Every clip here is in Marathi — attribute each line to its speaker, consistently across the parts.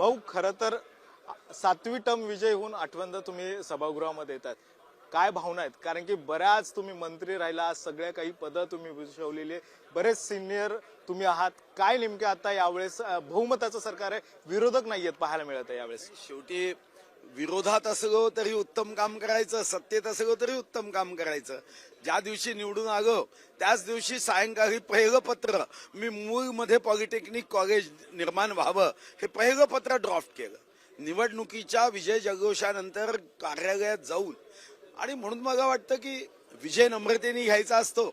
Speaker 1: भाऊ खरं तर सातवी टर्म विजय होऊन आठवणदा तुम्ही सभागृहामध्ये येतात काय भावना आहेत? कारण की बऱ्याच तुम्ही मंत्री राहिला सगळ्या काही पदं तुम्ही भूषवलेली बरेच सिनियर तुम्ही आहात. काय नेमके आता यावेळेस बहुमताचं सरकार आहे? विरोधक नाही आहेत पाहायला मिळत आहे यावेळेस.
Speaker 2: शेवटी विरोधात असलो तरी उत्तम काम करायचं सत्तेत असलो तरी उत्तम काम करायचं. ज्या दिवशी निवडून आलो त्याच दिवशी सायंकाळी पहिलं पत्र मी मूळमध्ये पॉलिटेक्निक कॉलेज निर्माण व्हावं हे पहिलं पत्र ड्राफ्ट केलं. निवडणुकीच्या विजय जल्लोषानंतर कार्यालयात जाऊन आणि म्हणून मला वाटतं की विजय नम्रतेने घ्यायचा असतो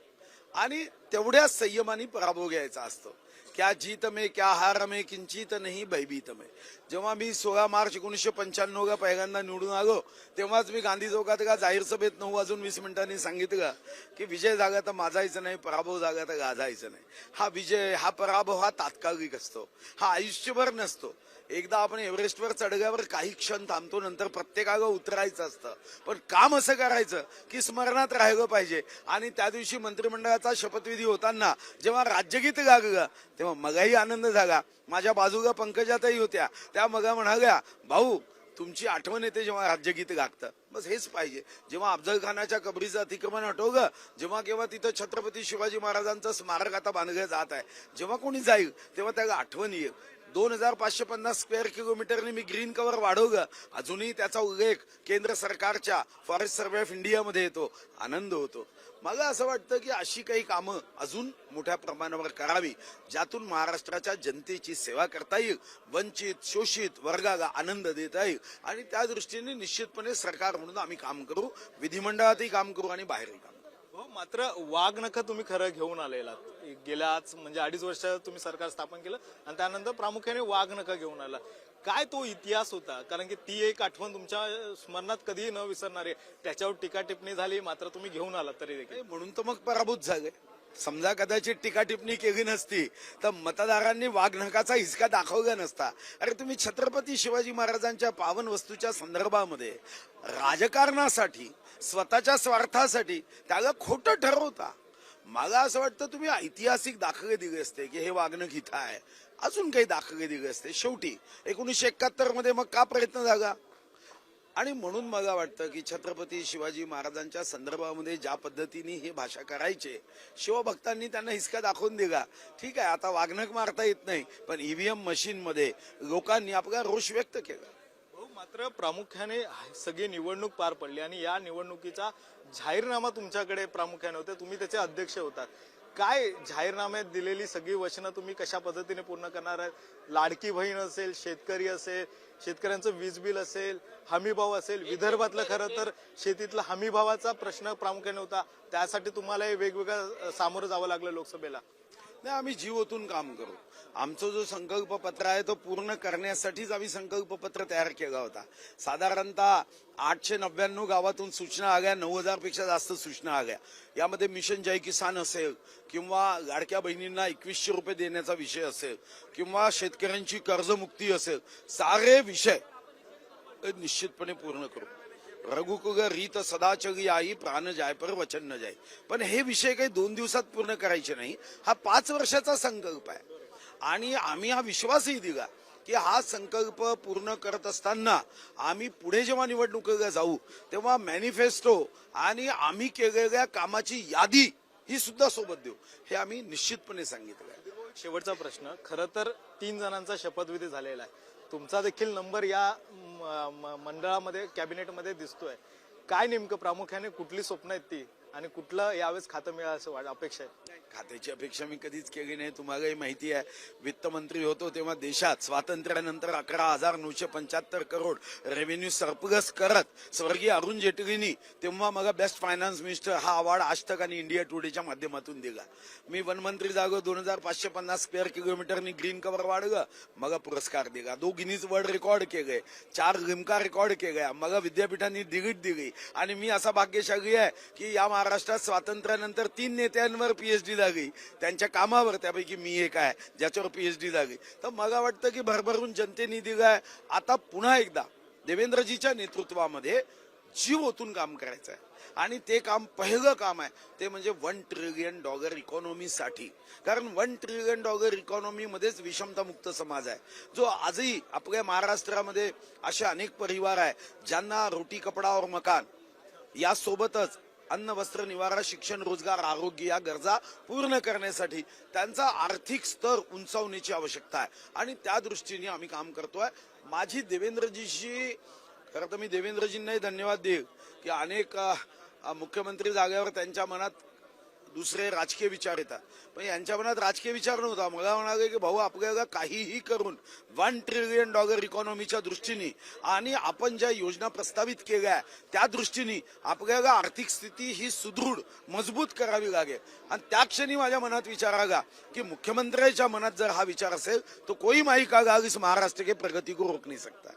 Speaker 2: आणि तेवढ्याच संयमाने पराभव घ्यायचा असतो. क्या जीत में क्या हार में किंचित नाही भयभीत में। जेव्हा मी सोळा मार्च एकोणीसशे पंच्याण्णवला पहिल्यांदा निवडून आलो तेव्हाच मी गांधी चौकात का जाहीर सभेत नऊ वाजून वीस मिनिटांनी सांगितलं की विजय जागा तर माजायचं नाही पराभव जागा तर गाजायचं नाही. हा विजय हा पराभव हा तात्कालिक असतो. हा आयुष्यभर नसतो. एकदा आपण एव्हरेस्टवर चढल्यावर काही क्षण थांबतो नंतर प्रत्येकाला उतरायचं असतं. पण काम असं करायचं की स्मरणात राहिलं पाहिजे. आणि त्या दिवशी मंत्रिमंडळाचा शपथविधी होताना जेव्हा राज्यगीत गागलं तेव्हा मगाही आनंद झाला. माझ्या बाजूला पंकजातही होत्या. त्या मगा म्हणाल्या भाऊ तुमची आठवण येते जेव्हा राज्यगीत गागतं. बस हेच पाहिजे. जेव्हा अफजल खानाच्या कबरीचं अतिक्रमण हटवलं जेव्हा केव्हा तिथं छत्रपती शिवाजी महाराजांचं स्मारक आता बांधलं जात आहे. जेव्हा कोणी जाईल तेव्हा त्याला आठवण येईल. दोन हजार पाचशे पन्नास स्क्वेअर किलोमीटरने मी ग्रीन कव्हर वाढवलं अजूनही त्याचा उल्लेख केंद्र सरकारच्या फॉरेस्ट सर्वे ऑफ इंडियामध्ये येतो. आनंद होतो. मला असं वाटतं की अशी काही कामं अजून मोठ्या प्रमाणावर करावी ज्यातून महाराष्ट्राच्या जनतेची सेवा करता येईल वंचित शोषित वर्गाला आनंद देता येईल. आणि त्या दृष्टीने निश्चितपणे सरकार म्हणून आम्ही काम करू विधिमंडळातही काम करू आणि बाहेरही काम करू.
Speaker 1: मात्र वाघ नख तुम्ही खरं घेऊन आलेला गेल्याच म्हणजे अडीच वर्ष तुम्ही सरकार स्थापन केलं आणि त्यानंतर प्रामुख्याने वाघ नख घेऊन आला. काय तो इतिहास होता? कारण की ती एक आठवण तुमच्या स्मरणात कधीही न विसरणार आहे. त्याच्यावर टीका टिप्पणी झाली मात्र तुम्ही घेऊन आलात तरी देखील.
Speaker 2: म्हणून तर मग पराभूत झाले. समजा कदाचित टीकाटिपणी केली नसती तर मतदारांनी वाघनखाचा हिसका दाखवला नसता. अरे तुम्ही छत्रपती शिवाजी महाराजांच्या पावन वस्तूच्या संदर्भामध्ये राजकारणासाठी स्वतःच्या स्वार्थासाठी त्याला खोटं ठरवता. मला असं वाटतं तुम्ही ऐतिहासिक दाखले दिले असते की हे वागणं इथं आहे. अजून काही दाखले दिले असते. शेवटी एकोणीसशे एकाहत्तरमध्ये मग का प्रयत्न झाला? आणि म्हणून मला वाटतं की छत्रपती शिवाजी महाराजांच्या संदर्भामध्ये ज्या पद्धतीने हे भाषा करायचे शिवभक्तांनी त्यांना हिसका दाखवून दिला. ठीक आहे आता वागणक मारता येत नाही पण ईव्हीएम मशीन मध्ये लोकांनी आपला रोष व्यक्त केला.
Speaker 1: हो, मात्र प्रामुख्याने सगळी निवडणूक पार पडली आणि या निवडणुकीचा जाहीरनामा तुमच्याकडे प्रामुख्याने होते. तुम्ही त्याचे अध्यक्ष होतात. काय जाहीरनाम्यात दिलेली सगळी वचनं तुम्ही कशा पद्धतीने पूर्ण करणार आहात? लाडकी बहीण असेल शेतकरी असेल शेतकऱ्यांचं वीज बिल असेल हमीभाव असेल विदर्भातलं खरं तर शेतीतला हमीभावाचा प्रश्न प्रामुख्याने होता. त्यासाठी तुम्हाला हे वेगवेगळं सामोरं जावं लागलं लोकसभेला.
Speaker 2: नाही आम्ही जीवोतून काम करू. आमचा जो संकल्प पत्र आहे तो पूर्ण करण्यासाठीच आम्ही संकल्प पत्र तयार केला होता. साधारणतः आठशे नव्याण्णव गावातून सूचना आल्या नऊ हजारपेक्षा जास्त सूचना आल्या. यामध्ये मिशन जय किसान असेल किंवा लाडक्या बहिणींना एकवीसशे रुपये देण्याचा विषय असेल किंवा शेतकऱ्यांची कर्जमुक्ती असेल सारे विषय हे निश्चितपणे पूर्ण करू. रघुकुग रीत सदाचगी आई प्राण जाय पर वचन न जाय. पण हे विषय काही दोन दिवसात पूर्ण करायचे नाही. हा पाच वर्षाचा संकल्प आहे. आणि आम्ही हा विश्वासही दिला की हा संकल्प पूर्ण करत असताना आम्ही पुढे जेव्हा निवडणुकीला जाऊ तेव्हा मॅनिफेस्टो आणि आम्ही केलेल्या कामाची यादी ही सुद्धा सोबत देऊ. हे आम्ही निश्चितपणे सांगितलं. आहे
Speaker 1: शेवटचा प्रश्न. खरं तर तीन जणांचा शपथविधी झालेला आहे. तुमचा देखील नंबर या म- मंडळामध्ये कॅबिनेटमध्ये दिसतोय. काय नेमकं प्रामुख्याने कुठली स्वप्न आहेत ती? आणि कुठलं यावेळेस खातं मिळालं असं वाट अपेक्षा आहे?
Speaker 2: खात्याची अपेक्षा मी कधीच केली नाही. तुम्हालाही माहिती आहे वित्तमंत्री होतो तेव्हा देशात स्वातंत्र्यानंतर अकरा हजार नऊशे पंच्याहत्तर करोड रेव्हेन्यू सरप्लस करत स्वर्गीय अरुण जेटलींनी तेव्हा मला बेस्ट फायनान्स मिनिस्टर हा अवॉर्ड आजतक आणि इंडिया टुडेच्या माध्यमातून दिला. मी वनमंत्री जागो दोन हजार पाचशे पन्नास स्क्वेअर किलोमीटरनी ग्रीन कव्हर वाढलं मला पुरस्कार दिला. दो गिनीज वर्ल्ड रेकॉर्ड केले चार लिमका रेकॉर्ड केल्या. मला विद्यापीठांनी डिग्रीट दिली. आणि मी असा भाग्यशाली आहे की या महाराष्ट्रात स्वातंत्र्यानंतर तीन नेत्यांवर पीएचडी लागली. त्यांच्या कामावर त्यापैकी मी एक आहे ज्याच्यावर पीएचडी लागली. तर मला वाटतं की भरभरून जनतेने दिलाय आता पुन्हा एकदा देवेंद्रजीच्या नेतृत्वामध्ये जीव ओतून काम करायचं आहे. आणि ते काम पहिलं काम आहे ते म्हणजे वन ट्रिलियन डॉलर इकॉनॉमीसाठी कारण वन ट्रिलियन डॉलर इकॉनॉमीमध्येच विषमतामुक्त समाज आहे. जो आजही आपल्या महाराष्ट्रामध्ये असे अनेक परिवार आहे ज्यांना रोटी कपडा और मकान यासोबतच अन्न वस्त्र निवारा शिक्षण रोजगार आरोग्य या गरजा पूर्ण करण्यासाठी त्यांचा आर्थिक स्तर उंचावण्याची आवश्यकता आहे. आणि त्या दृष्टीने आम्ही काम करतोय. माझी देवेंद्रजीशी खरं तर मी देवेंद्रजींनाही धन्यवाद देईल की अनेक मुख्यमंत्री जागेवर त्यांच्या मनात दुसरे राजकीय विचार येतात. पण यांच्या मनात राजकीय विचार नव्हता. मला म्हणाले की भाऊ आपल्याला काहीही करून वन ट्रिलियन डॉलर इकॉनॉमीच्या दृष्टीने आणि आपण ज्या योजना प्रस्तावित केल्या त्या दृष्टीने आपल्याला आर्थिक स्थिती ही सुदृढ मजबूत करावी लागेल. आणि त्या क्षणी माझ्या मनात विचार आला की मुख्यमंत्र्यांच्या मनात जर हा विचार असेल तर कोई माही का इस महाराष्ट्र के प्रगती को रोक नाही सकता